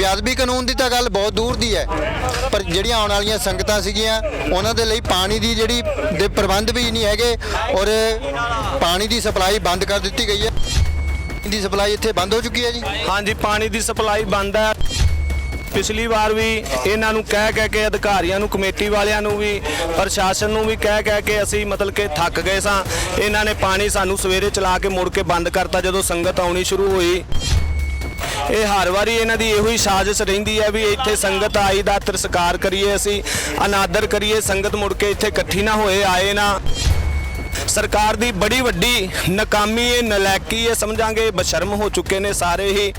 ਬਿਆਦਬੀ ਕਾਨੂੰਨ ਦੀ ਤਾਂ ਗੱਲ ਬਹੁਤ ਦੂਰ ਦੀ ਹੈ। ਪਰ ਜਿਹੜੀਆਂ ਆਉਣ ਵਾਲੀਆਂ ਸੰਗਤਾਂ ਸੀਗੀਆਂ, ਉਹਨਾਂ ਦੇ ਲਈ ਪਾਣੀ ਦੀ ਜਿਹੜੀ ਦੇ ਪ੍ਰਬੰਧ ਵੀ ਨਹੀਂ ਹੈਗੇ ਔਰ ਪਾਣੀ ਦੀ ਸਪਲਾਈ ਬੰਦ ਕਰ ਦਿੱਤੀ ਗਈ ਹੈ। ਦੀ ਸਪਲਾਈ ਇੱਥੇ ਬੰਦ ਹੋ ਚੁੱਕੀ ਹੈ ਜੀ। ਹਾਂਜੀ, ਪਾਣੀ ਦੀ ਸਪਲਾਈ ਬੰਦ ਹੈ। ਪਿਛਲੀ ਵਾਰ ਵੀ ਇਹਨਾਂ ਨੂੰ ਕਹਿ ਕਹਿ ਕੇ, ਅਧਿਕਾਰੀਆਂ ਨੂੰ, ਕਮੇਟੀ ਵਾਲਿਆਂ ਨੂੰ ਵੀ, ਪ੍ਰਸ਼ਾਸਨ ਨੂੰ ਵੀ ਕਹਿ ਕਹਿ ਕੇ ਅਸੀਂ ਮਤਲਬ ਕਿ ਥੱਕ ਗਏ ਸਾਂ। ਇਹਨਾਂ ਨੇ ਪਾਣੀ ਸਾਨੂੰ ਸਵੇਰੇ ਚਲਾ ਕੇ ਮੁੜ ਕੇ ਬੰਦ ਕਰਤਾ ਜਦੋਂ ਸੰਗਤ ਆਉਣੀ ਸ਼ੁਰੂ ਹੋਈ। ਇਹ ਹਰ ਵਾਰੀ ਇਹਨਾਂ ਦੀ ਇਹੋ ਹੀ ਸਾਜ਼ਿਸ਼ ਰਹਿੰਦੀ ਹੈ ਵੀ ਇੱਥੇ ਸੰਗਤ ਆਈ ਦਾ ਤਿਰਸਕਾਰ ਕਰੀਏ ਅਸੀਂ, ਅਨਾਦਰ ਕਰੀਏ, ਸੰਗਤ ਮੁੜ ਕੇ ਇੱਥੇ ਇਕੱਠੀ ਨਾ ਹੋਏ, ਆਏ ਨਾ। ਸਰਕਾਰ ਦੀ ਬੜੀ ਵੱਡੀ ਨਾਕਾਮੀ ਇਹ ਨਲਾਇਕੀ ਇਹ ਸਮਝਾਂਗੇ, ਬਸ਼ਰਮ ਹੋ ਚੁੱਕੇ ਨੇ ਸਾਰੇ ਹੀ।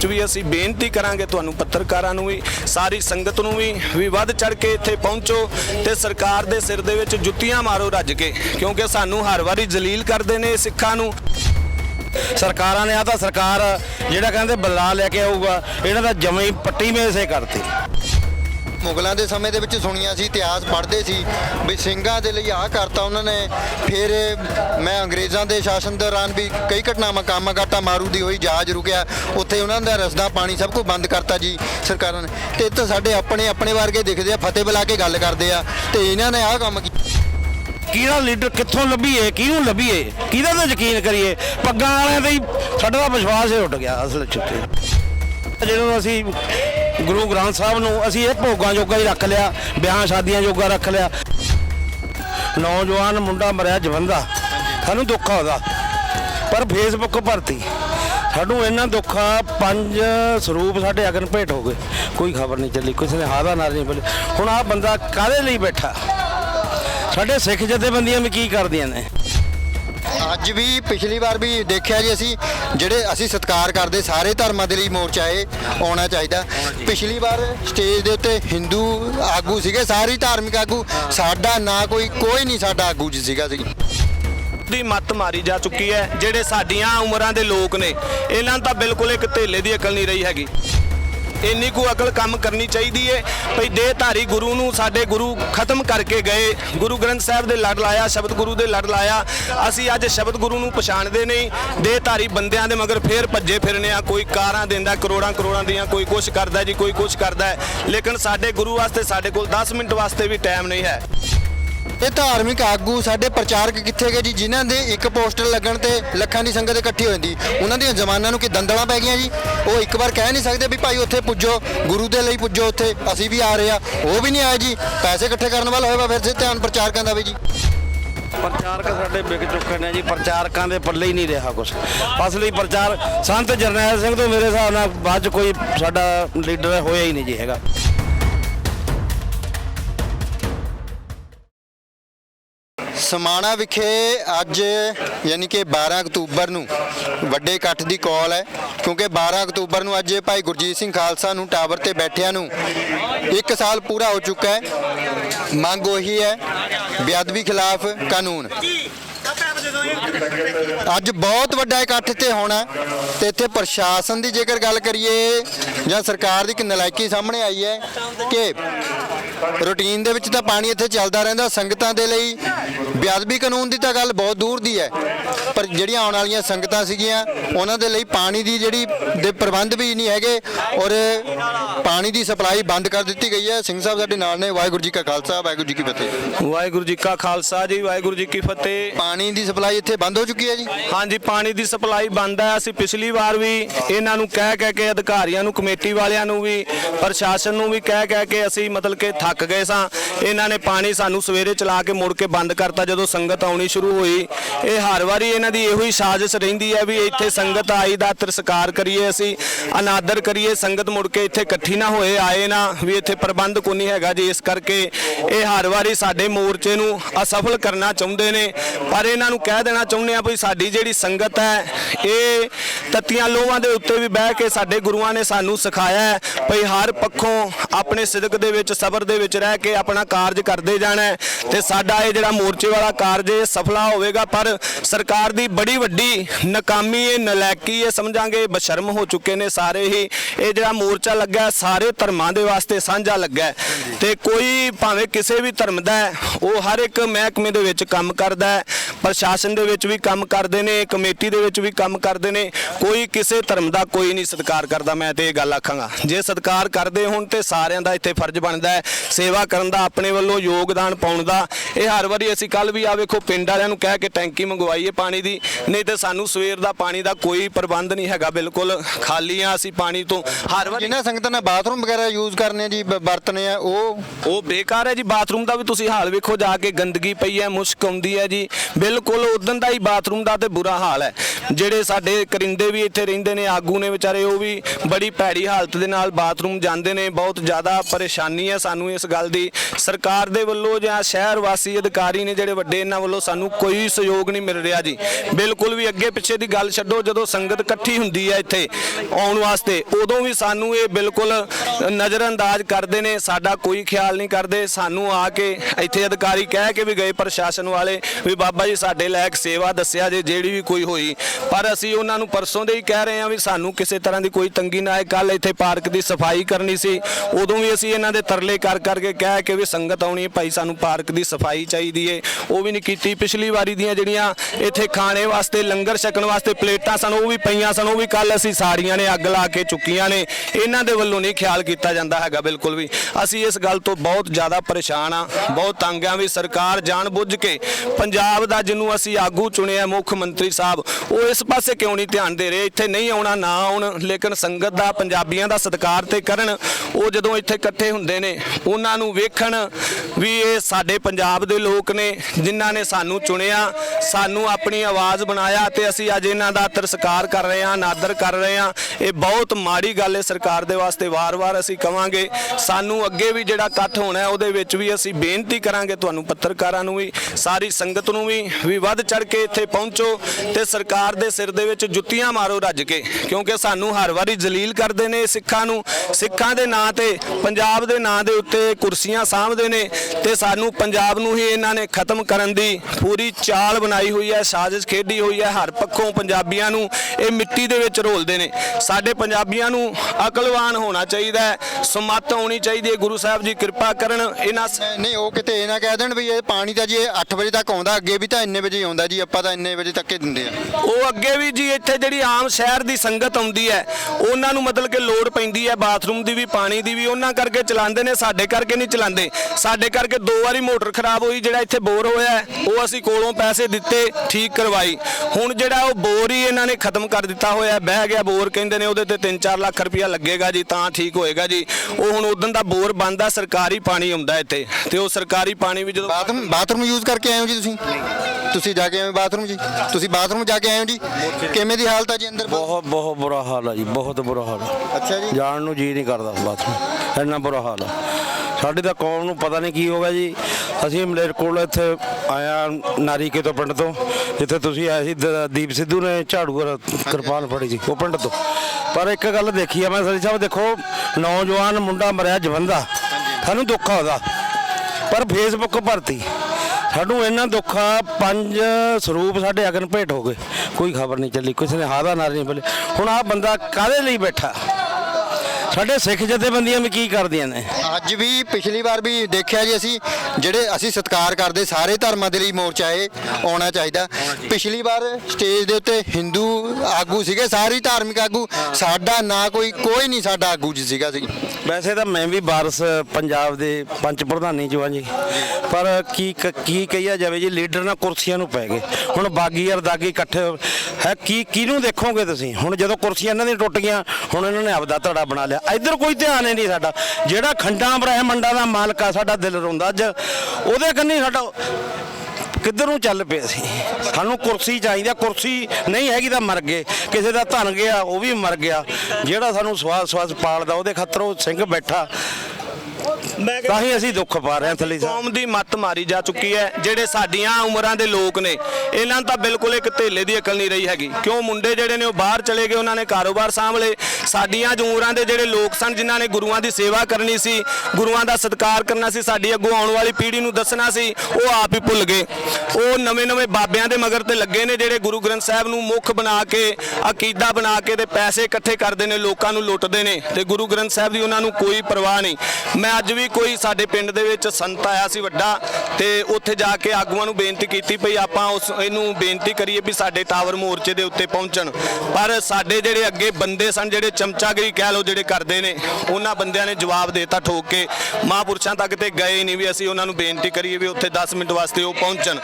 ਚ ਵੀ ਅਸੀਂ ਬੇਨਤੀ ਕਰਾਂਗੇ ਤੁਹਾਨੂੰ ਪੱਤਰਕਾਰਾਂ ਨੂੰ ਵੀ, ਸਾਰੀ ਸੰਗਤ ਨੂੰ ਵੀ ਵੀ ਵੱਧ ਚੜ ਕੇ ਇੱਥੇ ਪਹੁੰਚੋ ਤੇ ਸਰਕਾਰ ਦੇ ਸਿਰ ਦੇ ਵਿੱਚ ਜੁੱਤੀਆਂ ਮਾਰੋ ਰੱਜ ਕੇ, ਕਿਉਂਕਿ ਸਾਨੂੰ ਹਰ ਵਾਰੀ ਜਲੀਲ ਕਰਦੇ ਨੇ ਸਿੱਖਾਂ ਨੂੰ। ਸਰਕਾਰਾਂ ਨੇ ਆ ਤਾਂ ਸਰਕਾਰ ਜਿਹੜਾ ਕਹਿੰਦੇ ਬਦਲਾ ਲੈ ਕੇ ਆਊਗਾ, ਇਹਨਾਂ ਦਾ ਜਮੇ ਪੱਟੀ ਮੇਸੇ ਕਰਤੀ। ਮੁਗਲਾਂ ਦੇ ਸਮੇਂ ਦੇ ਵਿੱਚ ਸੁਣੀਆਂ ਸੀ, ਇਤਿਹਾਸ ਪੜ੍ਹਦੇ ਸੀ ਵੀ ਸਿੰਘਾਂ ਦੇ ਲਈ ਆਹ ਕਰਤਾ ਉਹਨਾਂ ਨੇ। ਫਿਰ ਮੈਂ ਅੰਗਰੇਜ਼ਾਂ ਦੇ ਸ਼ਾਸਨ ਦੌਰਾਨ ਵੀ ਕਈ ਘਟਨਾਵਾਂ ਕਾਮਾਗਾਟਾ ਮਾਰੂ ਦੀ ਹੋਈ ਜਹਾਜ਼ ਰੁਕਿਆ। ਉੱਥੇ ਉਹਨਾਂ ਦਾ ਰਸਦਾ, ਪਾਣੀ ਸਭ ਕੁਝ ਬੰਦ ਕਰਤਾ ਜੀ ਸਰਕਾਰਾਂ ਨੇ। ਤੇ ਇੱਥੇ ਸਾਡੇ ਆਪਣੇ ਆਪਣੇ ਵਰਗੇ ਦਿਖਦੇ ਆ, ਫਤਿਹ ਬੁਲਾ ਕੇ ਗੱਲ ਕਰਦੇ ਆ। ਤੇ ਇਹਨਾਂ ਨੇ ਆਹ ਕੰਮ ਕੀਤਾ ਕਿਹੜਾ ਲੀਡਰ ਕਿੱਥੋਂ ਲੱਭੀਏ, ਕਿਹਨੂੰ ਲੱਭੀਏ, ਕਿਹਦਾ ਤਾਂ ਯਕੀਨ ਕਰੀਏ? ਪੱਗਾਂ ਵਾਲਿਆਂ ਤੇ ਹੀ ਸਾਡਾ ਤਾਂ ਵਿਸ਼ਵਾਸ ਹੀ ਉੱਡ ਗਿਆ ਅਸਲ ਚ ਜਦੋਂ ਅਸੀਂ ਗੁਰੂ ਗ੍ਰੰਥ ਸਾਹਿਬ ਨੂੰ ਅਸੀਂ ਇਹ ਭੋਗਾਂ ਜੋਗਾ ਹੀ ਰੱਖ ਲਿਆ, ਵਿਆਹ ਸ਼ਾਦੀਆਂ ਜੋਗਾ ਰੱਖ ਲਿਆ। ਨੌਜਵਾਨ ਮੁੰਡਾ ਮਰਿਆ ਜਵੰਦਾ, ਸਾਨੂੰ ਦੁੱਖ ਆ ਪਰ ਫੇਸਬੁੱਕ ਭਰਤੀ। ਸਾਨੂੰ ਇੰਨਾ ਦੁੱਖ ਆ, ਪੰਜ ਸਰੂਪ ਸਾਡੇ ਅਗਨ ਭੇਟ ਹੋ ਗਏ। ਕੋਈ ਖਬਰ ਨਹੀਂ ਚੱਲੀ, ਕਿਸੇ ਨੇ ਹਾਦਾ ਨਾਲ ਨਹੀਂ ਬੋਲੇ ਹੁਣ ਆ ਬੰਦਾ ਕਾਹਦੇ ਲਈ ਬੈਠਾ? ਸਾਡੇ ਸਿੱਖ ਜਥੇਬੰਦੀਆਂ ਵੀ ਕੀ ਕਰਦੀਆਂ ਨੇ? ਅੱਜ ਵੀ ਪਿਛਲੀ ਵਾਰ ਵੀ ਦੇਖਿਆ ਜੀ ਅਸੀਂ ਜਿਹੜੇ ਅਸੀਂ ਸਤਿਕਾਰ ਕਰਦੇ ਸਾਰੇ ਧਰਮਾਂ ਦੇ ਲਈ ਮੋਰਚਾ ਇਹ ਆਉਣਾ ਚਾਹੀਦਾ। ਪਿਛਲੀ ਵਾਰ ਸਟੇਜ ਦੇ ਉੱਤੇ ਹਿੰਦੂ ਆਗੂ ਸੀਗੇ ਸਾਰੇ ਧਾਰਮਿਕ ਆਗੂ ਸਾਡਾ ਨਾ ਕੋਈ ਕੋਈ ਨਹੀਂ ਸਾਡਾ ਆਗੂ ਜੀ ਸੀਗਾ ਸੀ ਦੀ ਮੱਤ ਮਾਰੀ ਜਾ ਚੁੱਕੀ ਹੈ ਜਿਹੜੇ ਸਾਡੀਆਂ ਉਮਰਾਂ ਦੇ ਲੋਕ ਨੇ ਇਹਨਾਂ ਨੂੰ ਤਾਂ ਬਿਲਕੁਲ ਇੱਕ ਧੇਲੇ ਦੀ ਅਕਲ ਨਹੀਂ ਰਹੀ ਹੈਗੀ। ਇੰਨੀ ਕੁ ਅਕਲ ਕੰਮ ਕਰਨੀ ਚਾਹੀਦੀ ਏ। ਭਈ ਦੇਹਧਾਰੀ ਗੁਰੂ ਨੂੰ ਸਾਡੇ ਗੁਰੂ ਖਤਮ ਕਰਕੇ ਗਏ। ਗੁਰੂ ਗ੍ਰੰਥ ਸਾਹਿਬ ਦੇ ਲੜ ਲਾਇਆ, ਸ਼ਬਦ ਗੁਰੂ ਦੇ ਲੜ ਲਾਇਆ। ਅਸੀਂ ਅੱਜ ਸ਼ਬਦ ਗੁਰੂ ਨੂੰ ਪਛਾਣਦੇ ਨਹੀਂ। ਦੇਹਧਾਰੀ ਬੰਦਿਆਂ ਦੇ ਮਗਰ ਫੇਰ ਭੱਜੇ ਫਿਰਨੇ ਆ। ਕੋਈ ਕਾਰਾਂ ਦਿੰਦਾ, ਕਰੋੜਾਂ ਕਰੋੜਾਂ ਦੀਆਂ, ਕੋਈ ਕੁਛ ਕਰਦਾ ਜੀ, ਕੋਈ ਕੁਛ ਕਰਦਾ। ਲੇਕਿਨ ਸਾਡੇ ਗੁਰੂ ਵਾਸਤੇ, ਸਾਡੇ ਕੋਲ 10 ਮਿੰਟ ਵਾਸਤੇ ਵੀ ਟਾਈਮ ਨਹੀਂ ਹੈ। ਇਹ ਧਾਰਮਿਕ ਆਗੂ ਸਾਡੇ ਪ੍ਰਚਾਰਕ ਕਿੱਥੇ ਗਏ ਜੀ? ਜਿਨ੍ਹਾਂ ਦੇ ਇੱਕ ਪੋਸਟਰ ਲੱਗਣ ਤੇ ਲੱਖਾਂ ਦੀ ਸੰਗਤ ਇਕੱਠੀ ਹੋ ਜਾਂਦੀ ਉਹਨਾਂ ਦੀਆਂ ਜ਼ਮਾਨਾਂ ਨੂੰ ਕਿ ਦੰਦਲਾਂ ਪੈ ਗਈਆਂ ਜੀ? ਉਹ ਇੱਕ ਵਾਰ ਕਹਿ ਨਹੀਂ ਸਕਦੇ ਵੀ ਭਾਈ ਉੱਥੇ ਪੁੱਜੋ, ਗੁਰੂ ਦੇ ਲਈ ਪੁੱਜੋ ਉੱਥੇ, ਅਸੀਂ ਵੀ ਆ ਰਹੇ ਆ ਉਹ ਵੀ ਨਹੀਂ ਆਏ ਜੀ। ਪੈਸੇ ਇਕੱਠੇ ਕਰਨ ਵਾਲਾ ਹੋਏਗਾ ਫਿਰ ਸੇ ਧਿਆਨ ਪ੍ਰਚਾਰਕਾਂ ਦਾ ਵੀ ਜੀ। ਪ੍ਰਚਾਰਕ ਸਾਡੇ ਵਿਕ ਚੁੱਕੇ ਨੇ ਜੀ। ਪ੍ਰਚਾਰਕਾਂ ਦੇ ਪੱਲੇ ਹੀ ਨਹੀਂ ਰਿਹਾ ਕੁਝ ਅਸਲੀ ਪ੍ਰਚਾਰ। ਸੰਤ ਜਰਨੈਲ ਸਿੰਘ ਤੋਂ ਮੇਰੇ ਹਿਸਾਬ ਨਾਲ ਬਾਅਦ ਚ ਕੋਈ ਸਾਡਾ ਲੀਡਰ ਹੋਇਆ ਹੀ ਨਹੀਂ ਜੀ ਹੈਗਾ। ਸਮਾਣਾ ਵਿਖੇ ਅੱਜ ਯਾਨੀ ਕਿ 12 ਅਕਤੂਬਰ ਨੂੰ ਵੱਡੇ ਇਕੱਠ ਦੀ ਕਾਲ ਹੈ, ਕਿਉਂਕਿ 12 ਅਕਤੂਬਰ ਨੂੰ ਅੱਜ ਭਾਈ ਗੁਰਜੀਤ ਸਿੰਘ ਖਾਲਸਾ ਨੂੰ ਟਾਵਰ ਤੇ ਬੈਠਿਆਂ ਨੂੰ ਇੱਕ ਸਾਲ ਪੂਰਾ ਹੋ ਚੁੱਕਾ ਹੈ। ਮੰਗ ਉਹੀ ਹੈ, ਬੇਅਦਬੀ ਖਿਲਾਫ ਕਾਨੂੰਨ। ਅੱਜ ਬਹੁਤ ਵੱਡਾ ਇਕੱਠ ਤੇ ਹੋਣਾ ਹੈ ਤੇ ਇੱਥੇ ਪ੍ਰਸ਼ਾਸਨ ਦੀ ਜੇਕਰ ਗੱਲ ਕਰੀਏ ਜਾਂ ਸਰਕਾਰ ਦੀ ਇੱਕ ਨਲਾਇਕੀ ਸਾਹਮਣੇ ਆਈ ਹੈ ਕਿ ਰੂਟੀਨ ਦੇ ਵਿੱਚ ਤਾਂ ਪਾਣੀ ਇੱਥੇ ਚੱਲਦਾ ਰਹਿੰਦਾ, ਸੰਗਤਾਂ ਦੇ ਲਈ ਬੇਅਦਬੀ ਕਾਨੂੰਨ ਦੀ ਤਾਂ ਗੱਲ ਬਹੁਤ ਦੂਰ ਦੀ ਹੈ। ਪਰ ਜਿਹੜੀਆਂ ਆਉਣ ਵਾਲੀਆਂ ਸੰਗਤਾਂ ਸੀਗੀਆਂ ਉਹਨਾਂ ਦੇ ਲਈ ਪਾਣੀ ਦੀ ਜਿਹੜੀ ਦੇ ਪ੍ਰਬੰਧ ਵੀ ਨਹੀਂ ਹੈਗੇ ਔਰ ਪਾਣੀ ਦੀ ਸਪਲਾਈ ਬੰਦ ਕਰ ਦਿੱਤੀ ਗਈ ਹੈ। ਸਿੰਘ ਸਾਹਿਬ ਸਾਡੇ ਨਾਲ ਨੇ। ਵਾਹਿਗੁਰੂ ਜੀ ਕਾ ਖਾਲਸਾ ਵਾਹਿਗੁਰੂ ਜੀ ਕੀ ਫਤਿਹ। ਵਾਹਿਗੁਰੂ ਜੀ ਕਾ ਖਾਲਸਾ ਜੀ ਵਾਹਿਗੁਰੂ ਜੀ ਕੀ ਫਤਿਹ। ਪਾਣੀ ਦੀ ਸਪਲਾਈ ਇੱਥੇ ਬੰਦ ਹੋ ਚੁੱਕੀ ਹੈ ਜੀ? ਹਾਂਜੀ ਪਾਣੀ ਦੀ ਸਪਲਾਈ ਬੰਦ ਹੈ। ਅਸੀਂ ਪਿਛਲੀ ਵਾਰ ਵੀ ਇਹਨਾਂ ਨੂੰ ਕਹਿ ਕਹਿ ਕੇ ਅਧਿਕਾਰੀਆਂ ਨੂੰ ਕਮੇਟੀ ਵਾਲਿਆਂ ਨੂੰ ਵੀ ਪ੍ਰਸ਼ਾਸਨ ਨੂੰ ਵੀ ਕਹਿ ਕਹਿ ਕੇ ਅਸੀਂ ਮਤਲਬ ਕਿ ਥੱਕ ਗਏ ਸਾਂ। ਇਹਨਾਂ ਨੇ ਪਾਣੀ ਸਾਨੂੰ ਸਵੇਰੇ ਚਲਾ ਕੇ ਮੁੜ ਕੇ ਬੰਦ ਕਰਤਾ ਜਦੋਂ ਸੰਗਤ ਆਉਣੀ ਸ਼ੁਰੂ ਹੋਈ। ਇਹ ਹਰ ਵਾਰੀ ਇਹਨਾਂ ਦੀ ਇਹੋ ਹੀ ਸਾਜ਼ਿਸ਼ ਰਹਿੰਦੀ ਹੈ ਵੀ ਇੱਥੇ ਸੰਗਤ ਆਈ ਦਾ ਤਿਰਸਕਾਰ ਕਰੀਏ ਅਸੀਂ, ਅਨਾਦਰ ਕਰੀਏ, ਸੰਗਤ ਮੁੜ ਕੇ ਇੱਥੇ ਇਕੱਠੀ ਨਾ ਹੋਏ, ਆਏ ਨਾ ਵੀ ਇੱਥੇ ਪ੍ਰਬੰਧ ਕੋਈ ਨਹੀਂ ਹੈਗਾ ਜੀ। ਇਸ ਕਰਕੇ ਇਹ ਹਰ ਵਾਰੀ ਸਾਡੇ ਮੋਰਚੇ ਨੂੰ ਅਸਫਲ ਕਰਨਾ ਚਾਹੁੰਦੇ ਨੇ, ਪਰ ਇਹਨਾਂ ਨੂੰ ਕਹਿ ਦੇਣਾ ਚਾਹੁੰਦੇ ਆ ਵੀ ਸਾਡੀ ਜਿਹੜੀ ਸੰਗਤ ਹੈ, ਇਹ ਤੱਤੀਆਂ ਲੋਹਾਂ ਦੇ ਉੱਤੇ ਵੀ ਬਹਿ ਕੇ ਸਾਡੇ ਗੁਰੂਆਂ ਨੇ ਸਾਨੂੰ ਸਿਖਾਇਆ ਹੈ ਭਈ ਹਰ ਪੱਖੋਂ ਆਪਣੇ ਸਿਦਕ ਦੇ ਵਿੱਚ, ਸਬਰ ਦੇ ਵਿੱਚ ਰਹਿ ਕੇ ਆਪਣਾ ਕਾਰਜ ਕਰਦੇ ਜਾਣਾ ਹੈ ਤੇ ਸਾਡਾ ਇਹ ਜਿਹੜਾ ਮੋਰਚੇ ਵਾਲਾ ਕਾਰਜ ਇਹ ਸਫਲਾ ਹੋਵੇਗਾ, ਪਰ ਸਰਕਾਰ ਦੀ ਬੜੀ ਵੱਡੀ ਨਾਕਾਮੀ ਇਹ ਨਲਾਇਕੀ ਹੈ, ਸਮਝਾਂਗੇ, ਬਸ਼ਰਮ ਹੋ ਚੁੱਕੇ ਨੇ ਸਾਰੇ ਹੀ। ਇਹ ਜਿਹੜਾ ਮੋਰਚਾ ਲੱਗਾ, ਸਾਰੇ ਧਰਮਾਂ ਦੇ ਵਾਸਤੇ ਸਾਂਝਾ ਲੱਗਾ ਤੇ ਕੋਈ ਭਾਵੇਂ ਕਿਸੇ ਵੀ ਧਰਮ ਦਾ ਉਹ ਹਰ ਇੱਕ ਮਹਿਕਮੇ ਦੇ ਵਿੱਚ ਕੰਮ ਕਰਦਾ ਹੈ। ਪ੍ਰਸ਼ਾਸਨ ਦੇ ਵਿੱਚ ਵੀ ਕੰਮ ਕਰਦੇ ਨੇ ਕਮੇਟੀ ਦੇ ਵਿੱਚ ਵੀ ਕੰਮ ਕਰਦੇ ਨੇ। ਕੋਈ ਕਿਸੇ ਧਰਮ ਦਾ ਕੋਈ ਨਹੀਂ ਸਤਿਕਾਰ ਕਰਦਾ ਮੈਂ ਤੇ ਇਹ ਗੱਲ ਆਖਾਂਗਾ। ਜੇ ਸਤਿਕਾਰ ਕਰਦੇ ਹੁਣ ਤੇ ਸਾਰਿਆਂ ਦਾ ਇੱਥੇ ਫਰਜ਼ ਬਣਦਾ ਹੈ। ਸੇਵਾ ਕਰਨ ਦਾ ਆਪਣੇ ਵੱਲੋਂ ਯੋਗਦਾਨ ਪਾਉਣ ਦਾ। ਇਹ ਹਰ ਵਾਰੀ ਅਸੀਂ ਕੱਲ ਵੀ ਆ ਵੇਖੋ ਪਿੰਡ ਵਾਲਿਆਂ ਨੂੰ ਕਹਿ ਕੇ ਟੈਂਕੀ ਮੰਗਵਾਈ ਹੈ ਪਾਣੀ ਦੀ। ਨਹੀਂ ਤੇ ਸਾਨੂੰ ਸਵੇਰ ਦਾ ਪਾਣੀ ਦਾ ਕੋਈ ਪ੍ਰਬੰਧ ਨਹੀਂ ਹੈਗਾ ਬਿਲਕੁਲ ਖਾਲੀ ਆ ਅਸੀਂ ਪਾਣੀ ਤੋਂ। ਹਰ ਵਾਰੀ ਜਿਹਨਾਂ ਸੰਗਤਾਂ ਨੇ ਬਾਥਰੂਮ ਵਗੈਰਾ ਯੂਜ਼ ਕਰਨੇ ਜੀ ਵਰਤਨੇ ਆ ਉਹ ਉਹ ਬੇਕਾਰ ਹੈ ਜੀ ਬਾਥਰੂਮ ਦਾ ਵੀ ਤੁਸੀਂ ਹਾਲ ਵੇਖੋ ਜਾ ਕੇ ਗੰਦਗੀ ਪਈ ਹੈ ਮੁਸ਼ਕ ਆਉਂਦੀ ਹੈ ਜੀ। ਬਿਲਕੁਲ ਉਦੋਂ ਦਾ ਹੀ ਬਾਥਰੂਮ ਦਾ ਤੇ ਬੁਰਾ ਹਾਲ ਹੈ। ਜਿਹੜੇ ਸਾਡੇ ਕਰਿੰਦੇ ਵੀ ਇੱਥੇ ਰਹਿੰਦੇ ਨੇ, ਆਗੂ ਨੇ ਵਿਚਾਰੇ, ਉਹ ਵੀ ਬੜੀ ਭੈੜੀ ਹਾਲਤ ਦੇ ਨਾਲ ਬਾਥਰੂਮ ਜਾਂਦੇ ਨੇ। ਬਹੁਤ ਜ਼ਿਆਦਾ ਪਰੇਸ਼ਾਨੀ ਹੈ ਸਾਨੂੰ ਇਸ ਗੱਲ ਦੀ। ਸਰਕਾਰ ਦੇ ਵੱਲੋਂ ਜਾਂ ਸ਼ਹਿਰ ਵਾਸੀ ਅਧਿਕਾਰੀ ਨੇ ਜਿਹੜੇ ਵੱਡੇ, ਇਹਨਾਂ ਵੱਲੋਂ ਸਾਨੂੰ ਕੋਈ ਸਹਿਯੋਗ ਨਹੀਂ ਮਿਲ ਰਿਹਾ ਜੀ। ਬਿਲਕੁਲ ਵੀ ਅੱਗੇ ਪਿੱਛੇ ਦੀ ਗੱਲ ਛੱਡੋ, ਜਦੋਂ ਸੰਗਤ ਇਕੱਠੀ ਹੁੰਦੀ ਹੈ ਇੱਥੇ ਆਉਣ ਵਾਸਤੇ, ਉਦੋਂ ਵੀ ਸਾਨੂੰ ਇਹ ਬਿਲਕੁਲ ਨਜ਼ਰ ਅੰਦਾਜ਼ ਕਰਦੇ ਨੇ। ਸਾਡਾ ਕੋਈ ਖਿਆਲ ਨਹੀਂ ਕਰਦੇ। ਸਾਨੂੰ ਆ ਕੇ ਇੱਥੇ ਅਧਿਕਾਰੀ ਕਹਿ ਕੇ ਵੀ ਗਏ ਪ੍ਰਸ਼ਾਸਨ ਵਾਲੇ ਵੀ, ਬਾਬਾ ਜੀ ਸਾਡੇ ਲਾਇਕ ਸੇਵਾ ਦੱਸਿਆ ਜੇ ਜਿਹੜੀ ਵੀ ਕੋਈ ਹੋਈ। ਪਰ ਅਸੀਂ ਉਹਨਾਂ ਨੂੰ ਪਰਸੋਂ ਦੇ ਹੀ ਕਹਿ ਰਹੇ ਹਾਂ ਵੀ ਸਾਨੂੰ ਕਿਸੇ ਤਰ੍ਹਾਂ ਦੀ ਕੋਈ ਤੰਗੀ ਨਾ ਆਏ। ਕੱਲ ਇੱਥੇ ਪਾਰਕ ਦੀ ਸਫ਼ਾਈ ਕਰਨੀ ਸੀ। ਉਦੋਂ ਵੀ ਅਸੀਂ ਇਹਨਾਂ ਦੇ ਤਰਲੇ ਕਰ ਕਰਕੇ ਕਹਿ ਕੇ ਵੀ ਸੰਗਤ ਆਉਣੀ ਹੈ, ਭਾਈ ਸਾਨੂੰ ਪਾਰਕ ਦੀ ਸਫ਼ਾਈ ਚਾਹੀਦੀ ਏ। ਉਹ ਵੀ ਨਹੀਂ ਕੀਤੀ। ਪਿਛਲੀ ਵਾਰੀ ਦੀਆਂ ਜਿਹੜੀਆਂ ਇੱਥੇ ਖਾਣੇ ਵਾਸਤੇ, ਲੰਗਰ ਛਕਣ ਵਾਸਤੇ ਪਲੇਟਾਂ ਸਨ, ਉਹ ਵੀ ਪਈਆਂ ਸਨ। ਉਹ ਵੀ ਕੱਲ ਅਸੀਂ ਸਾੜੀਆਂ ਨੇ ਅੱਗ ਲਾ ਕੇ ਚੁੱਕੀਆਂ ਨੇ। ਇਹਨਾਂ ਦੇ ਵੱਲੋਂ ਨਹੀਂ ਖਿਆਲ ਕੀਤਾ ਜਾਂਦਾ ਹੈਗਾ ਬਿਲਕੁਲ ਵੀ। ਅਸੀਂ ਇਸ ਗੱਲ ਤੋਂ ਬਹੁਤ ਜ਼ਿਆਦਾ ਪਰੇਸ਼ਾਨ ਆ ਬਹੁਤ ਤੰਗ ਆ ਵੀ ਸਰਕਾਰ ਜਾਣ ਬੁੱਝ ਕੇ ਪੰਜਾਬ ਦਾ ਜਿਹਨੂੰ ਅਸੀਂ ਆਗੂ ਚੁਣਿਆ ਮੁੱਖ ਮੰਤਰੀ ਸਾਹਿਬ, ਉਹ ਇਸ ਪਾਸੇ ਕਿਉਂ ਨਹੀਂ ਧਿਆਨ ਦੇ ਰਹੇ? ਇੱਥੇ ਨਹੀਂ ਆਉਣਾ, ਨਾ ਆਉਣ, ਲੇਕਿਨ ਸੰਗਤ ਦਾ, ਪੰਜਾਬੀਆਂ ਦਾ ਸਤਿਕਾਰ ਤੇ ਕਰਨ, ਉਹ ਜਦੋਂ ਇੱਥੇ ਇਕੱਠੇ ਹੁੰਦੇ ਨੇ, ਉਹਨਾਂ ਨੂੰ ਵੇਖਣ ਵੀ ਇਹ ਸਾਡੇ ਪੰਜਾਬ ਦੇ ਲੋਕ ਨੇ, ਜਿਨ੍ਹਾਂ ਨੇ ਸਾਨੂੰ ਚੁਣਿਆ, ਸਾਨੂੰ ਆਪਣੀ ਆਵਾਜ਼ ਬਣਾਇਆ ਤੇ ਅਸੀਂ ਅੱਜ ਇਹਨਾਂ ਦਾ ਤਿਰਸਕਾਰ ਕਰ ਰਹੇ ਹਾਂ ਨਾਦਰ ਕਰ ਰਹੇ ਹਾਂ। ਇਹ ਬਹੁਤ ਮਾੜੀ ਗੱਲ ਹੈ ਸਰਕਾਰ ਦੇ ਵਾਸਤੇ, ਵਾਰ-ਵਾਰ ਅਸੀਂ ਕਵਾਂਗੇ, ਸਾਨੂੰ ਅੱਗੇ ਵੀ ਜਿਹੜਾ ਇਕੱਠ ਹੋਣਾ ਉਹਦੇ ਵਿੱਚ ਵੀ ਅਸੀਂ ਬੇਨਤੀ ਕਰਾਂਗੇ, ਤੁਹਾਨੂੰ ਪੱਤਰਕਾਰਾਂ ਨੂੰ ਵੀ, ਸਾਰੀ ਸੰਗਤ ਨੂੰ ਵੀ ਵੀ ਵੱਧ ਚੜ ਕੇ ਇੱਥੇ ਪਹੁੰਚੋ ਤੇ ਸਰਕਾਰ ਦੇ ਸਿਰ ਦੇ ਵਿੱਚ ਜੁੱਤੀਆਂ ਮਾਰੋ ਰੱਜ ਕੇ, ਕਿਉਂਕਿ ਸਾਨੂੰ ਹਰ ਵਾਰੀ ਜਲੀਲ ਕਰਦੇ ਨੇ ਸਿੱਖਾਂ ਨੂੰ। ਸਿੱਖਾਂ ਦੇ ਨਾਂ ਤੇ, ਪੰਜਾਬ ਦੇ ਨਾਂ ਦੇ ਉੱਤੇ ਕੁਰਸੀਆਂ ਸਾਂਭਦੇ ਨੇ ਤੇ ਸਾਨੂੰ ਪੰਜਾਬ ਨੂੰ ਹੀ ਇਹਨਾਂ ਨੇ ਖਤਮ ਕਰਨ ਦੀ ਪੂਰੀ ਚਾਲ ਬਣਾਈ ਹੋਈ ਹੈ, ਸਾਜ਼ਿਸ਼ ਖੇਡੀ ਹੋਈ ਹੈ, ਹਰ ਪੱਖੋਂ ਪੰਜਾਬੀਆਂ ਨੂੰ ਇਹ ਮਿੱਟੀ ਦੇ ਵਿੱਚ ਰੋਲਦੇ ਨੇ। ਸਾਡੇ ਪੰਜਾਬੀਆਂ ਨੂੰ ਅਕਲਵਾਨ ਹੋਣਾ ਚਾਹੀਦਾ ਹੈ, ਸਮੱਤ ਹੋਣੀ ਚਾਹੀਦੀ ਹੈ, ਗੁਰੂ ਸਾਹਿਬ ਜੀ ਕਿਰਪਾ ਕਰਨ ਇਹਨਾਂ ਸ- ਨਹੀਂ, ਉਹ ਕਿਤੇ ਇਹ ਨਾ ਕਹਿ ਦੇਣ ਵੀ ਇਹ ਪਾਣੀ ਤਾਂ ਜੇ ਇਹ 8 ਵਜੇ ਤੱਕ ਆਉਂਦਾ, ਅੱਗੇ ਵੀ ਤਾਂ ਇੰਨੇ ਵਜੇ ਹੀ ਆਉਂਦਾ ਜੀ? ਆਪਾਂ ਤਾਂ ਇੰਨੇ ਵਜੇ ਤੱਕ ਹੀ ਦਿੰਦੇ ਆ। ਉਹ ਅੱਗੇ ਵੀ ਜੀ ਇੱਥੇ ਜਿਹੜੀ ਆਮ ਸ਼ਹਿਰ ਦੀ ਸੰਗਤ ਆਉਂਦੀ ਹੈ ਉਹਨਾਂ ਨੂੰ ਮਤਲਬ ਕਿ ਲੋੜ ਪੈਂਦੀ ਹੈ ਬਾਥਰੂਮ ਦੀ ਵੀ ਪਾਣੀ ਦੀ ਵੀ ਉਹਨਾਂ ਕਰਕੇ ਚਲਾਉਂਦੇ ਨੇ ਸਾਡੇ ਕਰਕੇ ਨਹੀਂ ਚਲਾਉਂਦੇ। ਸਾਡੇ ਕਰਕੇ ਦੋ ਵਾਰੀ ਮੋਟਰ ਖਰਾਬ ਹੋਈ ਜਿਹੜਾ ਇੱਥੇ ਬੋਰ ਹੋਇਆ ਹੈ, ਉਹ ਅਸੀਂ ਕੋਲੋਂ ਪੈਸੇ ਦਿੱਤੇ ਠੀਕ ਕਰਵਾਈ। ਹੁਣ ਜਿਹੜਾ ਉਹ ਬੋਰ ਹੀ ਇਹਨਾਂ ਨੇ ਖਤਮ ਕਰ ਦਿੱਤਾ ਹੋਇਆ ਹੈ, ਬਹਿ ਗਿਆ ਬੋਰ ਕਹਿੰਦੇ ਨੇ ਉਹਦੇ ਤੇ 3-4 ਲੱਖ ਰੁਪਇਆ ਲੱਗੇਗਾ ਜੀ ਤਾਂ ਠੀਕ ਹੋਏਗਾ ਜੀ। ਉਹ ਹੁਣ ਉਦੋਂ ਦਾ ਬੋਰ ਬੰਦ ਆ ਸਰਕਾਰੀ ਪਾਣੀ ਆਉਂਦਾ ਇੱਥੇ। ਤੇ ਉਹ ਸਰਕਾਰੀ ਪਾਣੀ ਵੀ ਜਦੋਂ ਬਾਥਰੂਮ ਬਾਥਰੂਮ ਯੂਜ਼ ਕਰਕੇ ਆਏ ਹੋ ਜੀ ਤੁਸੀਂ? ਤੁਸੀਂ ਜਾ ਕੇ ਆਏ ਹੋ ਬਾਥਰੂਮ ਜੀ? ਤੁਸੀਂ ਬਾਥਰੂਮ ਜਾ ਕੇ ਆਏ ਹੋ ਜੀ? ਕਿਵੇਂ ਦੀ ਹਾਲਤ ਆ ਜੀ ਅੰਦਰ? ਬਹੁਤ ਬਹੁਤ ਬੁਰਾ ਹਾਲ ਆ ਜੀ ਬਹੁਤ ਬੁਰਾ ਹਾਲ ਆ। ਅੱਛਾ ਜੀ। ਜਾਣ ਨੂੰ ਜੀ ਨਹੀਂ ਕਰਦਾ ਬਾਥਰੂਮ ਇੰਨਾ ਬੁਰਾ ਹਾਲ ਆ। ਸਾਡੀ ਤਾਂ ਕੌਮ ਨੂੰ ਪਤਾ ਨਹੀਂ ਕੀ ਹੋ ਗਿਆ ਜੀ। ਅਸੀਂ ਮਲੇਰਕੋਟ ਇੱਥੇ ਆਇਆ ਨਾਰੀਕੇ ਤੋਂ ਪਿੰਡ ਤੋਂ। ਜਿੱਥੇ ਤੁਸੀਂ ਆਏ ਸੀ ਦ- ਦੀਪ ਸਿੱਧੂ ਨੇ ਝਾੜੂ ਔਰ ਕਿਰਪਾਨ ਫੜੀ ਸੀ ਉਹ ਪਿੰਡ ਤੋਂ। ਪਰ ਇੱਕ ਗੱਲ ਦੇਖੀ ਆ ਮੈਂ ਸਰੀ ਸਾਹਿਬ ਦੇਖੋ ਨੌਜਵਾਨ ਮੁੰਡਾ ਮਰਿਆ ਜਵੰਦਾ। ਸਾਨੂੰ ਦੁੱਖ ਆ ਉਹਦਾ। ਪਰ ਫੇਸਬੁੱਕ ਭਰਤੀ। ਸਾਨੂੰ ਇੰਨਾ ਦੁੱਖ ਆ ਪੰਜ ਸਰੂਪ ਸਾਡੇ ਅਗਨ ਭੇਟ ਹੋ ਗਏ। ਕੋਈ ਖਬਰ ਨਹੀਂ ਚੱਲੀ, ਕਿਸੇ ਨੇ ਹਾਦਾ ਨਾਰ ਨਹੀਂ ਬੋਲੇ ਹੁਣ ਆ ਬੰਦਾ ਕਾਹਦੇ ਲਈ ਬੈਠਾ? ਸਾਡੇ ਸਿੱਖ ਜਥੇਬੰਦੀਆਂ ਵੀ ਕੀ ਕਰਦੀਆਂ ਨੇ? ਅੱਜ ਵੀ ਪਿਛਲੀ ਵਾਰ ਵੀ ਦੇਖਿਆ ਜੀ ਅਸੀਂ ਜਿਹੜੇ ਅਸੀਂ ਸਤਿਕਾਰ ਕਰਦੇ ਸਾਰੇ ਧਰਮਾਂ ਦੇ ਲਈ ਮੋਰਚਾ ਇਹ ਆਉਣਾ ਚਾਹੀਦਾ। ਪਿਛਲੀ ਵਾਰ ਸਟੇਜ ਦੇ ਉੱਤੇ ਹਿੰਦੂ ਆਗੂ ਸੀਗੇ ਸਾਰੇ ਹੀ ਧਾਰਮਿਕ ਆਗੂ। ਸਾਡਾ ਨਾ ਕੋਈ ਕੋਈ ਨਹੀਂ ਸਾਡਾ ਆਗੂ ਜੀ ਸੀਗਾ ਸੀ। ਵੈਸੇ ਤਾਂ ਮੈਂ ਵੀ ਵਾਰਸ ਪੰਜਾਬ ਦੇ ਪੰਚ ਪ੍ਰਧਾਨੀ ਚੋਂ ਹਾਂ ਜੀ। ਪਰ ਕੀ ਕ- ਕੀ ਕਹੀਆ ਜਾਵੇ ਜੀ ਲੀਡਰ ਨਾ ਕੁਰਸੀਆਂ ਨੂੰ ਪੈ ਗਏ। ਹੁਣ ਬਾਗੀ ਔਰ ਦਾਗੀ ਇਕੱਠੇ ਹੈ ਕੀ ਕਿਹਨੂੰ ਦੇਖੋਗੇ ਤੁਸੀਂ? ਹੁਣ ਜਦੋਂ ਕੁਰਸੀਆਂ ਇਹਨਾਂ ਦੀਆਂ ਟੁੱਟ ਗਈਆਂ ਹੁਣ ਇਹਨਾਂ ਨੇ ਆਪਦਾ ਧੜਾ ਬਣਾ ਲਿਆ। ਇੱਧਰ ਕੋਈ ਧਿਆਨ ਹੀ ਨਹੀਂ ਸਾਡਾ। ਜਿਹੜਾ ਖੰਡਾਂ ਬ੍ਰਹਿਮੰਡਾਂ ਦਾ ਮਾਲਕ ਆ, ਸਾਡਾ ਦਿਲ ਰੋਂਦਾ। ਅੱਜ ਉਹਦੇ ਕੰਨੀ ਸਾਡਾ ਕਿੱਧਰ ਨੂੰ ਚੱਲ ਪਏ ਸੀ? ਸਾਨੂੰ ਕੁਰਸੀ ਚਾਹੀਦੀ ਆ। ਕੁਰਸੀ ਨਹੀਂ ਹੈਗੀ ਤਾਂ ਮਰ ਗਏ। ਕਿਸੇ ਦਾ ਧਨ ਗਿਆ, ਉਹ ਵੀ ਮਰ ਗਿਆ। ਜਿਹੜਾ ਸਾਨੂੰ ਸਵਾਸ ਸਵਾਸ ਪਾਲਦਾ, ਉਹਦੇ ਖਾਤਰ ਉਹ ਸਿੰਘ ਬੈਠਾ। ਮੈਂ ਤਾਂ ਹੀ ਅਸੀਂ ਦੁੱਖ ਪਾ ਰਹੇ ਹਾਂ ਥੱਲੇ ਸਾਹਿਬ ਕੌਮ ਦੀ ਮੱਤ ਮਾਰੀ ਜਾ ਚੁੱਕੀ ਹੈ ਜਿਹੜੇ ਸਾਡੀਆਂ ਉਮਰਾਂ ਦੇ ਲੋਕ ਨੇ ਇਹਨਾਂ ਨੂੰ ਤਾਂ ਬਿਲਕੁਲ ਇੱਕ ਧੇਲੇ ਦੀ ਅਕਲ ਨਹੀਂ ਰਹੀ ਹੈਗੀ। ਕਿਉਂ ਮੁੰਡੇ ਜਿਹੜੇ ਨੇ ਉਹ ਬਾਹਰ ਚਲੇ ਗਏ ਉਹਨਾਂ ਨੇ ਕਾਰੋਬਾਰ ਸਾਂਭ ਲਏ ਸਾਡੀਆਂ ਜੋ ਉਮਰਾਂ ਦੇ ਜਿਹੜੇ ਲੋਕ ਸਨ ਜਿਨ੍ਹਾਂ ਨੇ ਗੁਰੂਆਂ ਦੀ ਸੇਵਾ ਕਰਨੀ ਸੀ ਗੁਰੂਆਂ ਦਾ ਸਤਿਕਾਰ ਕਰਨਾ ਸੀ ਸਾਡੀ ਅੱਗੋਂ ਆਉਣ ਵਾਲੀ ਪੀੜ੍ਹੀ ਨੂੰ ਦੱਸਣਾ ਸੀ ਉਹ ਆਪ ਹੀ ਭੁੱਲ ਗਏ। ਉਹ ਨਵੇਂ-ਨਵੇਂ ਬਾਬਿਆਂ ਦੇ ਮਗਰ ਤੇ ਲੱਗੇ ਨੇ ਜਿਹੜੇ ਗੁਰੂ ਗ੍ਰੰਥ ਸਾਹਿਬ ਨੂੰ ਮੁੱਖ ਬਣਾ ਕੇ ਅਕੀਦਾ ਬਣਾ ਕੇ ਤੇ ਪੈਸੇ ਇਕੱਠੇ ਕਰਦੇ ਨੇ ਲੋਕਾਂ ਨੂੰ ਲੁੱਟਦੇ ਨੇ। ਤੇ ਗੁਰੂ ਗ੍ਰੰਥ ਸਾਹਿਬ ਦੀ ਉਹਨਾਂ ਨੂੰ ਕੋਈ ਪਰਵਾਹ ਨਹੀਂ। ਮੈਂ ਅੱਜ ਅੱਜ ਵੀ ਕੋਈ ਸਾਡੇ ਪਿੰਡ ਦੇ ਵਿੱਚ ਸੰਤ ਆਇਆ ਸੀ ਵੱਡਾ ਤੇ ਉੱਥੇ ਜਾ ਕੇ ਆਗੂਆਂ ਨੂੰ ਬੇਨਤੀ ਕੀਤੀ ਭਈ ਆਪਾਂ ਉਸ ਇਹਨੂੰ ਬੇਨਤੀ ਕਰੀਏ ਵੀ ਸਾਡੇ ਟਾਵਰ ਮੋਰਚੇ ਦੇ ਉੱਤੇ ਪਹੁੰਚਣ। ਪਰ ਸਾਡੇ ਜਿਹੜੇ ਅੱਗੇ ਬੰਦੇ ਸਨ, ਜਿਹੜੇ ਚਮਚਾਗਰੀ ਕਹਿ ਲਓ ਜਿਹੜੇ ਕਰਦੇ ਨੇ, ਉਹਨਾਂ ਬੰਦਿਆਂ ਨੇ ਜਵਾਬ ਦੇਤਾ ਠੋਕ ਕੇ। ਮਹਾਂਪੁਰਸ਼ਾਂ ਤੱਕ ਤੇ ਗਏ ਹੀ ਨਹੀਂ ਵੀ ਅਸੀਂ ਉਹਨਾਂ ਨੂੰ ਬੇਨਤੀ ਕਰੀਏ ਵੀ ਉੱਥੇ 10 ਮਿੰਟ ਵਾਸਤੇ ਉਹ ਪਹੁੰਚਣ।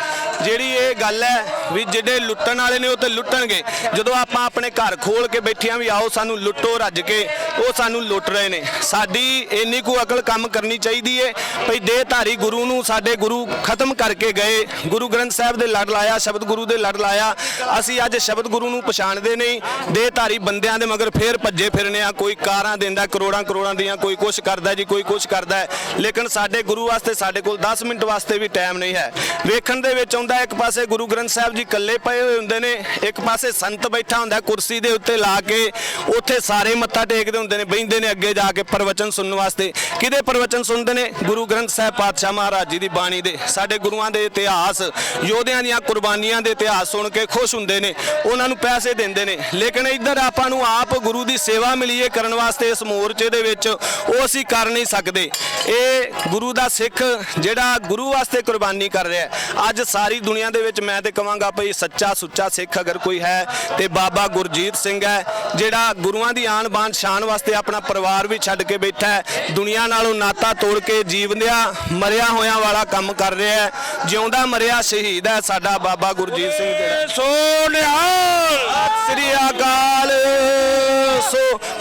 ਜਿਹੜੀ ਇਹ ਗੱਲ ਹੈ ਵੀ ਜਿਹੜੇ ਲੁੱਟਣ ਵਾਲੇ ਨੇ ਉਹ ਤੇ ਲੁੱਟਣਗੇ। ਜਦੋਂ ਆਪਾਂ ਆਪਣੇ ਘਰ ਖੋਲ ਕੇ ਬੈਠਿਆਂ ਵੀ ਆਓ ਸਾਨੂੰ ਲੁੱਟੋ ਰੱਜ ਕੇ, ਉਹ ਸਾਨੂੰ ਲੁੱਟ ਰਹੇ ਨੇ। ਸਾਡੀ ਇੰਨੀ ਕੁ ਅਕਲ ਕੰਮ ਕਰਨੀ ਚਾਹੀਦੀ ਏ। ਭਈ ਦੇਹਧਾਰੀ ਗੁਰੂ ਨੂੰ ਸਾਡੇ ਗੁਰੂ ਖਤਮ ਕਰਕੇ ਗਏ। ਗੁਰੂ ਗ੍ਰੰਥ ਸਾਹਿਬ ਦੇ ਲੜ ਲਾਇਆ, ਸ਼ਬਦ ਗੁਰੂ ਦੇ ਲੜ ਲਾਇਆ। ਅਸੀਂ ਅੱਜ ਸ਼ਬਦ ਗੁਰੂ ਨੂੰ ਪਛਾਣਦੇ ਨਹੀਂ। ਦੇਹਧਾਰੀ ਬੰਦਿਆਂ ਦੇ ਮਗਰ ਫੇਰ ਭੱਜੇ ਫਿਰਨੇ ਆ। ਕੋਈ ਕਾਰਾਂ ਦਿੰਦਾ, ਕਰੋੜਾਂ ਕਰੋੜਾਂ ਦੀਆਂ, ਕੋਈ ਕੁਛ ਕਰਦਾ ਜੀ, ਕੋਈ ਕੁਛ ਕਰਦਾ ਲੇਕਿਨ ਸਾਡੇ ਗੁਰੂ ਵਾਸਤੇ, ਸਾਡੇ ਕੋਲ 10 ਮਿੰਟ ਵਾਸਤੇ ਵੀ ਟਾਈਮ ਨਹੀਂ ਹੈ। ਵੇਖਣ ਦੇ ਵਿੱਚ ਆਉਂਦਾ, ਇੱਕ ਪਾਸੇ ਗੁਰੂ ਗ੍ਰੰਥ ਸਾਹਿਬ ਜੀ ਇਕੱਲੇ ਪਏ ਹੋਏ ਹੁੰਦੇ ਨੇ, ਇੱਕ ਪਾਸੇ ਸੰਤ ਬੈਠਾ ਹੁੰਦਾ, ਕੁਰਸੀ ਦੇ ਉੱਤੇ ਲਾ ਕੇ, ਉੱਥੇ ਸਾਰੇ ਮੱਥਾ ਟੇਕਦੇ ਹੁੰਦੇ ਨੇ ਬੈਂਦੇ ਨੇ ਅੱਗੇ ਜਾ ਕੇ ਪ੍ਰਵਚਨ ਸੁਣਨ ਵਾਸਤੇ। ਕਿਹਦੇ ਪ੍ਰਵਚਨ ਸੁਣਦੇ ਨੇ ਗੁਰੂ ਗ੍ਰੰਥ ਸਾਹਿਬ ਪਾਤਸ਼ਾਹ ਮਹਾਰਾਜ ਜੀ ਦੀ ਬਾਣੀ ਦੇ। ਸਾਡੇ ਗੁਰੂਆਂ ਦੇ ਇਤਿਹਾਸ, ਯੋਧਿਆਂ ਦੀਆਂ ਕੁਰਬਾਨੀਆਂ ਦੇ ਇਤਿਹਾਸ ਸੁਣ ਕੇ ਖੁਸ਼ ਹੁੰਦੇ ਨੇ, ਉਹਨਾਂ ਨੂੰ ਪੈਸੇ ਦਿੰਦੇ ਨੇ। ਲੇਕਿਨ ਇੱਧਰ ਆਪਾਂ ਨੂੰ ਆਪ ਗੁਰੂ ਦੀ ਸੇਵਾ ਮਿਲੀਏ ਕਰਨ ਵਾਸਤੇ ਇਸ ਮੋਰਚੇ ਦੇ ਵਿੱਚ, ਉਹ ਅਸੀਂ ਕਰ ਨਹੀਂ ਸਕਦੇ। ਇਹ ਗੁਰੂ ਦਾ ਸਿੱਖ ਜਿਹੜਾ ਗੁਰੂ ਵਾਸਤੇ ਕੁਰਬਾਨੀ ਕਰ ਰਿਹਾ ਅੱਜ ਸਾਰੀ ਦੁਨੀਆ ਦੇ ਵਿੱਚ ਮੈਂ ਤੇ ਕਹਾਂਗਾ ਭਈ ਸੱਚਾ ਸੁੱਚਾ ਸਿੱਖ ਅਗਰ ਕੋਈ ਹੈ ਤੇ ਬਾਬਾ ਗੁਰਜੀਤ ਸਿੰਘ ਹੈ ਜਿਹੜਾ ਗੁਰੂਆਂ ਦੀ ਆਨ ਬਾਨ ਸ਼ਾਨ ਵਾਸਤੇ ਆਪਣਾ ਪਰਿਵਾਰ ਵੀ ਛੱਡ ਕੇ ਬੈਠਾ ਹੈ। ਦੁਨੀਆ ਨਾਲੋਂ ਨਾਤਾ ਤੋੜ ਕੇ ਜੀਵਨਿਆ ਮਰਿਆ ਹੋਇਆਂ ਵਾਲਾ ਕੰਮ ਕਰ ਰਿਹਾ ਹੈ। ਜਿਉਂਦਾ ਮਰਿਆ ਸ਼ਹੀਦ ਹੈ ਸਾਡਾ ਬਾਬਾ ਗੁਰਜੀਤ ਸਿੰਘ ਜਿਹੜਾ। ਸਤਿ ਸ੍ਰੀ ਅਕਾਲ। ਸੋ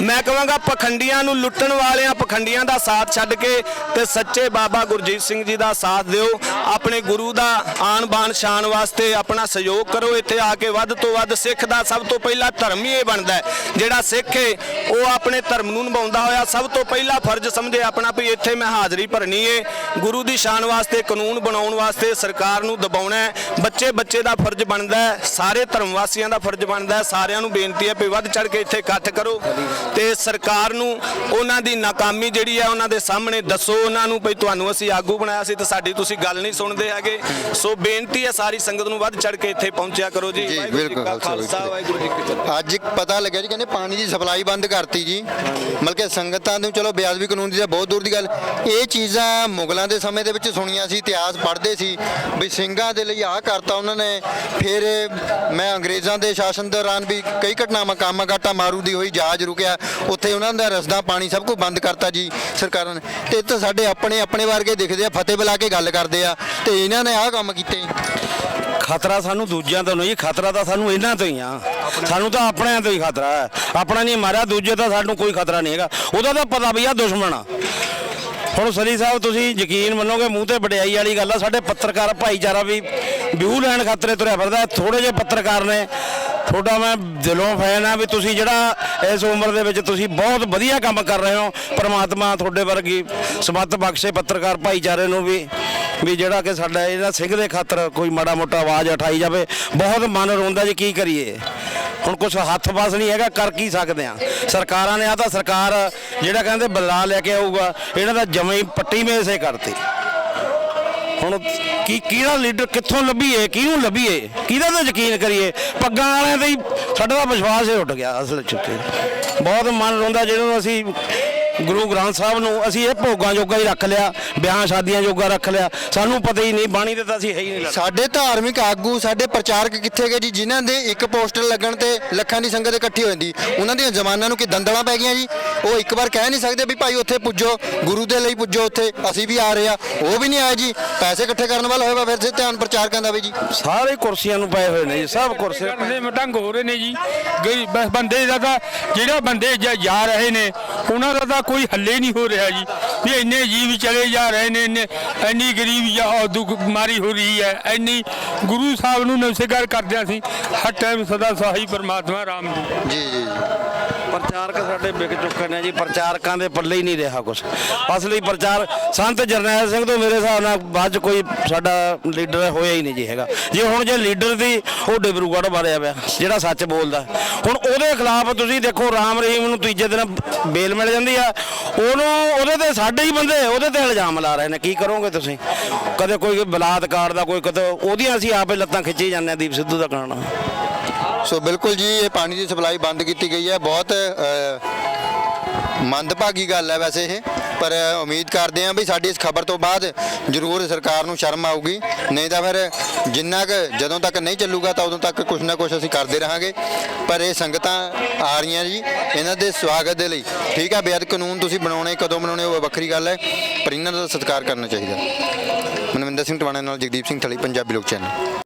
ਮੈਂ ਕਹਾਂਗਾ ਪਖੰਡੀਆਂ ਨੂੰ ਲੁੱਟਣ ਵਾਲਿਆਂ ਪਖੰਡੀਆਂ ਦਾ ਸਾਥ ਛੱਡ ਕੇ ਤੇ ਸੱਚੇ ਬਾਬਾ ਗੁਰਜੀਤ ਸਿੰਘ ਜੀ ਦਾ ਸਾਥ ਦਿਓ। ਆਪਣੇ ਗੁਰੂ ਦਾ ਆਣ ਬਾਣ ਸ਼ਾਨ ਵਾਸਤੇ ਆਪਣਾ ਸਹਿਯੋਗ ਕਰੋ। ਇੱਥੇ ਆ ਕੇ ਵੱਧ ਤੋਂ ਵੱਧ ਸਿੱਖ ਦਾ ਸਭ ਤੋਂ ਪਹਿਲਾ ਧਰਮ ਹੀ ਇਹ ਬਣਦਾ ਜਿਹੜਾ ਸਿੱਖ ਹੈ ਉਹ ਆਪਣੇ ਧਰਮ ਨੂੰ ਨਿਭਾਉਂਦਾ ਹੋਇਆ ਸਭ ਤੋਂ ਪਹਿਲਾ ਫਰਜ਼ ਸਮਝੇ ਆਪਣਾ ਵੀ ਇੱਥੇ ਮੈਂ ਹਾਜ਼ਰੀ ਭਰਨੀ ਏ। ਗੁਰੂ ਦੀ ਸ਼ਾਨ ਵਾਸਤੇ, ਕਾਨੂੰਨ ਬਣਾਉਣ ਵਾਸਤੇ ਸਰਕਾਰ ਨੂੰ ਦਬਾਉਣਾ ਬੱਚੇ ਬੱਚੇ ਦਾ ਫਰਜ਼ ਬਣਦਾ ਸਾਰੇ ਧਰਮ ਵਾਸੀਆਂ ਦਾ ਫਰਜ਼ ਬਣਦਾ ਸਾਰਿਆਂ ਨੂੰ ਬੇਨਤੀ ਹੈ ਵੀ ਵੱਧ ਚੜ ਕੇ ਇੱਥੇ ਇਕੱਠ ਕਰੋ। ਤੇ ਸਰਕਾਰ ਨੂੰ ਉਹਨਾਂ ਦੀ ਨਾਕਾਮੀ ਜਿਹੜੀ ਹੈ ਉਹਨਾਂ ਦੇ ਸਾਹਮਣੇ ਦੱਸੋ ਉਹਨਾਂ ਨੂੰ ਵੀ ਤੁਹਾਨੂੰ ਅਸੀਂ ਆਗੂ ਬਣਾਇਆ ਸੀ ਤੇ ਸਾਡੀ ਤੁਸੀਂ ਗੱਲ ਨਹੀਂ ਸੁਣਦੇ ਹੈਗੇ। ਸੋ ਬੇਨਤੀ ਹੈ ਸਾਰੀ ਸੰਗਤ ਨੂੰ ਵੱਧ ਚੜ ਕੇ ਇੱਥੇ ਪਹੁੰਚਿਆ ਕਰੋ ਜੀ। ਜੀ, ਬਿਲਕੁਲ, ਖਾਲਸਾ। ਵਾਹਿਗੁਰੂ ਜੀ ਕੀ ਫਤਿਹ। ਅੱਜ ਪਤਾ ਲੱਗਿਆ ਜੀ ਕਹਿੰਦੇ ਪਾਣੀ ਦੀ ਸਪਲਾਈ ਬੰਦ ਕਰਤੀ ਜੀ। ਮਤਲਬ ਕਿ ਸੰਗਤਾਂ ਨੂੰ ਚਲੋ ਬਿਆਦਵੀ ਕਾਨੂੰਨ ਦੀ ਤਾਂ ਬਹੁਤ ਦੂਰ ਦੀ ਗੱਲ। ਇਹ ਚੀਜ਼ਾਂ ਮੁਗਲਾਂ ਦੇ ਸਮੇਂ ਦੇ ਵਿੱਚ ਸੁਣੀਆਂ ਸੀ ਇਤਿਹਾਸ ਪੜ੍ਹਦੇ ਸੀ। ਵੀ ਸਿੰਘਾਂ ਦੇ ਲਈ ਆਹ ਕਰਤਾ ਉਹਨਾਂ ਨੇ। ਫਿਰ ਮੈਂ ਅੰਗਰੇਜ਼ਾਂ ਦੇ ਸ਼ਾਸਨ ਦੌਰਾਨ ਵੀ ਕਈ ਘਟਨਾਵਾਂ ਕਾਮਾਗਾਟਾ ਮਾਰੂ ਦੀ ਹੋਈ ਜਹਾਜ਼ ਰੁਕਿਆ। ਉੱਥੇ ਉਹਨਾਂ ਦਾ ਰਸਦਾ ਪਾਣੀ ਸਭ ਕੁਝ ਬੰਦ ਕਰਤਾ ਜੀ ਸਰਕਾਰਾਂ ਨੇ। ਤੇ ਇਹ ਤਾਂ ਸਾਡੇ ਆਪਣੇ ਆਪਣੇ ਵਰਗੇ ਦਿਖਦੇ ਆ, ਫਤਿਹ ਬੁਲਾ ਕੇ ਗੱਲ ਕਰਦੇ ਆ, ਤੇ ਇਹਨਾਂ ਨੇ ਆਹ ਕੰਮ ਕੀਤੇ। ਖਤਰਾ ਸਾਨੂੰ ਦੂਜਿਆਂ ਤੋਂ ਨਹੀਂ, ਖਤਰਾ ਤਾਂ ਸਾਨੂੰ ਇਹਨਾਂ ਤੋਂ ਹੀ ਆ। ਸਾਨੂੰ ਤਾਂ ਆਪਣਿਆਂ ਤੋਂ ਹੀ ਖਤਰਾ ਹੈ। ਆਪਣਾ ਨਹੀਂ ਮਾਰਿਆ, ਦੂਜੇ ਤਾਂ ਸਾਨੂੰ ਕੋਈ ਖਤਰਾ ਨਹੀਂ ਹੈਗਾ। ਉਹਦਾ ਤਾਂ ਪਤਾ ਵੀ ਆ ਦੁਸ਼ਮਣ ਆ। ਹੁਣ ਸਰੀ ਸਾਹਿਬ, ਤੁਸੀਂ ਯਕੀਨ ਮੰਨੋਗੇ, ਮੂੰਹ ਤੇ ਵਡਿਆਈ ਵਾਲੀ ਗੱਲ ਆ, ਸਾਡੇ ਪੱਤਰਕਾਰ ਭਾਈਚਾਰਾ ਵੀ ਵਿਊ ਲੈਣ ਖਾਤਰੇ ਤੁਰਿਆ ਫਿਰਦਾ ਥੋੜੇ ਜਿਹੇ ਪੱਤਰਕਾਰ ਨੇ। ਤੁਹਾਡਾ ਮੈਂ ਦਿਲੋਂ ਫੈਨ ਆ ਵੀ ਤੁਸੀਂ ਜਿਹੜਾ ਇਸ ਉਮਰ ਦੇ ਵਿੱਚ ਤੁਸੀਂ ਬਹੁਤ ਵਧੀਆ ਕੰਮ ਕਰ ਰਹੇ ਹੋ। ਪ੍ਰਮਾਤਮਾ ਤੁਹਾਡੇ ਵਰਗੀ ਸਮੱਤ ਬਖਸ਼ੇ ਪੱਤਰਕਾਰ ਭਾਈਚਾਰੇ ਨੂੰ ਵੀ ਵੀ ਜਿਹੜਾ ਕਿ ਸਾਡਾ ਇਹਦਾ ਸਿੰਘ ਦੇ ਖਾਤਰ ਕੋਈ ਮਾੜਾ ਮੋਟਾ ਆਵਾਜ਼ ਉਠਾਈ ਜਾਵੇ। ਬਹੁਤ ਮਨ ਰੋਂਦਾ ਜੀ, ਕੀ ਕਰੀਏ? ਹੁਣ ਕੁਝ ਹੱਥ ਬਸ ਨਹੀਂ ਹੈਗਾ, ਕਰ ਕੀ ਸਕਦੇ ਆ? ਸਰਕਾਰਾਂ ਨੇ ਆ ਤਾਂ ਸਰਕਾਰ ਜਿਹੜਾ ਕਹਿੰਦੇ ਬਲਾ ਲੈ ਕੇ ਆਊਗਾ, ਇਹਨਾਂ ਦਾ ਜਮੇ ਹੀ ਪੱਟੀ ਮੇਸੇ ਕਰਤੀ। ਹੁਣ ਕੀ ਕਿਹੜਾ ਲੀਡਰ ਕਿੱਥੋਂ ਲੱਭੀਏ, ਕਿਹਨੂੰ ਲੱਭੀਏ? ਕਿਹਦਾ ਤਾਂ ਯਕੀਨ ਕਰੀਏ? ਪੱਗਾਂ ਵਾਲਿਆਂ ਤੇ ਹੀ ਸਾਡਾ ਤਾਂ ਵਿਸ਼ਵਾਸ ਹੀ ਉੱਡ ਗਿਆ ਅਸਲ ਚ। ਤੇ ਬਹੁਤ ਮਨ ਰੋਂਦਾ ਜਿਹਨੂੰ ਅਸੀਂ ਗੁਰੂ ਗ੍ਰੰਥ ਸਾਹਿਬ ਨੂੰ ਅਸੀਂ ਇਹ ਭੋਗਾਂ ਜੋਗਾ ਹੀ ਰੱਖ ਲਿਆ ਵਿਆਹ ਸ਼ਾਦੀਆਂ ਜੋਗਾ ਰੱਖ ਲਿਆ। ਸਾਨੂੰ ਪਤਾ ਹੀ ਨਹੀਂ ਬਾਣੀ ਦੇ ਤਾਂ ਅਸੀਂ ਹੈ ਹੀ ਨਹੀਂ ਸਾਡੇ ਧਾਰਮਿਕ ਆਗੂ ਸਾਡੇ ਪ੍ਰਚਾਰਕ ਕਿੱਥੇ ਗਏ ਜੀ ਜਿਨ੍ਹਾਂ ਦੇ ਇੱਕ ਪੋਸਟਰ ਲੱਗਣ ਤੇ ਲੱਖਾਂ ਦੀ ਸੰਗਤ ਇਕੱਠੀ ਹੋ ਜਾਂਦੀ। ਉਹਨਾਂ ਦੀਆਂ ਜ਼ਮਾਨਾਂ ਨੂੰ ਕਿ ਦੰਦਲਾਂ ਪੈ ਗਈਆਂ ਜੀ? ਉਹ ਇੱਕ ਵਾਰ ਕਹਿ ਨਹੀਂ ਸਕਦੇ ਵੀ ਭਾਈ ਉੱਥੇ ਪੁੱਜੋ ਗੁਰੂ ਦੇ ਲਈ ਪੁੱਜੋ ਉੱਥੇ ਅਸੀਂ ਵੀ ਆ ਰਹੇ ਆ ਉਹ ਵੀ ਨਹੀਂ ਆਏ ਜੀ। ਪੈਸੇ ਇਕੱਠੇ ਕਰਨ ਵਾਲਾ ਹੋਏਗਾ ਫਿਰ ਸੇ ਧਿਆਨ ਪ੍ਰਚਾਰਕਾਂ ਦਾ ਵੀ ਜੀ। ਸਾਰੇ ਕੁਰਸੀਆਂ ਨੂੰ ਪਏ ਹੋਏ ਨੇ ਜੀ ਸਭ ਕੁਰਸੀਆਂ ਦੇ ਮਟੰਗ ਹੋ ਰਹੇ ਨੇ ਜੀ। ਗਈ ਬੰਦੇ ਦਾ ਤਾਂ ਜਿਹੜਾ ਬੰਦੇ ਜ- ਜਾ ਰਹੇ ਨੇ ਉਹਨਾਂ ਦਾ ਤਾਂ ਕੋਈ ਹੱਲੇ ਨਹੀਂ ਹੋ ਰਿਹਾ ਜੀ। ਵੀ ਇੰਨੇ ਜੀਵ ਚਲੇ ਜਾ ਰਹੇ ਨੇ, ਇੰਨੇ ਇੰਨੀ ਗਰੀਬ ਜਾਂ ਦੁੱਖ ਮਾਰੀ ਹੋ ਰਹੀ ਹੈ, ਇੰਨੀ ਗੁਰੂ ਸਾਹਿਬ ਨੂੰ ਨਮਸਕਾਰ ਕਰਦਿਆਂ ਸੀ ਹਰ ਟਾਈਮ ਸਦਾ ਸਹਾਈ ਪਰਮਾਤਮਾ ਰਾਮ ਜੀ ਜੀ ਜੀ। ਪ੍ਰਚਾਰਕ ਸਾਡੇ ਵਿਕ ਚੁੱਕੇ ਨੇ ਜੀ, ਪ੍ਰਚਾਰਕਾਂ ਦੇ ਪੱਲੇ ਹੀ ਨਹੀਂ ਰਿਹਾ ਕੁਝ ਅਸਲੀ ਪ੍ਰਚਾਰ, ਸੰਤ ਜਰਨੈਲ ਸਿੰਘ ਤੋਂ ਮੇਰੇ ਹਿਸਾਬ ਨਾਲ ਬਾਅਦ ਚ ਕੋਈ ਸਾਡਾ ਲੀਡਰ ਹੋਇਆ ਹੀ ਨਹੀਂ ਜੀ ਹੈਗਾ। ਜੇ ਹੁਣ ਜੇ ਲੀਡਰ ਦੀ ਉਹ ਡਿਬਰੂਗੜ੍ਹ ਮਾਰਿਆ ਪਿਆ, ਜਿਹੜਾ ਸੱਚ ਬੋਲਦਾ। ਹੁਣ ਉਹਦੇ ਖਿਲਾਫ ਤੁਸੀਂ ਦੇਖੋ, ਰਾਮ ਰਹੀਮ ਨੂੰ ਤੀਜੇ ਦਿਨ ਬੇਲ ਮਿਲ ਜਾਂਦੀ ਆ। ਉਹਨੂੰ, ਉਹਦੇ ਤੇ ਸਾਡੇ ਹੀ ਬੰਦੇ, ਉਹਦੇ ਤੇ ਇਲਜ਼ਾਮ ਲਾ ਰਹੇ ਨੇ। ਕੀ ਕਰੋਗੇ ਤੁਸੀਂ? ਕਦੇ ਕੋਈ ਬਲਾਤਕਾਰ ਦਾ ਕੋਈ ਕਦੇ, ਉਹਦੀਆਂ ਅਸੀਂ ਆਪੇ ਲੱਤਾਂ ਖਿੱਚੀ ਜਾਂਦੇ ਆ, ਦੀਪ ਸਿੱਧੂ ਦਾ ਗਾਣਾ ਸੋ ਬਿਲਕੁਲ ਜੀ, ਇਹ ਪਾਣੀ ਦੀ ਸਪਲਾਈ ਬੰਦ ਕੀਤੀ ਗਈ ਹੈ। ਬਹੁਤ ਮੰਦਭਾਗੀ ਗੱਲ ਹੈ ਵੈਸੇ ਇਹ। ਪਰ ਉਮੀਦ ਕਰਦੇ ਹਾਂ ਵੀ ਸਾਡੀ ਇਸ ਖਬਰ ਤੋਂ ਬਾਅਦ ਜ਼ਰੂਰ ਸਰਕਾਰ ਨੂੰ ਸ਼ਰਮ ਆਊਗੀ। ਨਹੀਂ ਤਾਂ ਫਿਰ ਜਿੰਨਾ ਕੁ ਜਦੋਂ ਤੱਕ ਨਹੀਂ ਚੱਲੂਗਾ ਤਾਂ ਉਦੋਂ ਤੱਕ ਕੁਝ ਨਾ ਕੁਝ ਅਸੀਂ ਕਰਦੇ ਰਹਾਂਗੇ। ਪਰ ਇਹ ਸੰਗਤਾਂ ਆ ਰਹੀਆਂ ਜੀ, ਇਹਨਾਂ ਦੇ ਸਵਾਗਤ ਦੇ ਲਈ। ਠੀਕ ਹੈ ਬੇਅਦ ਕਾਨੂੰਨ ਤੁਸੀਂ ਬਣਾਉਣੇ, ਕਦੋਂ ਬਣਾਉਣੇ, ਉਹ ਵੱਖਰੀ ਗੱਲ ਹੈ। ਪਰ ਇਹਨਾਂ ਦਾ ਸਤਿਕਾਰ ਕਰਨਾ ਚਾਹੀਦਾ। ਮਨਵਿੰਦਰ ਸਿੰਘ ਟਵਾਣਾ ਨਾਲ ਜਗਦੀਪ ਸਿੰਘ ਥਲੀ, ਪੰਜਾਬੀ ਲੋਕ ਚੈਨਲ।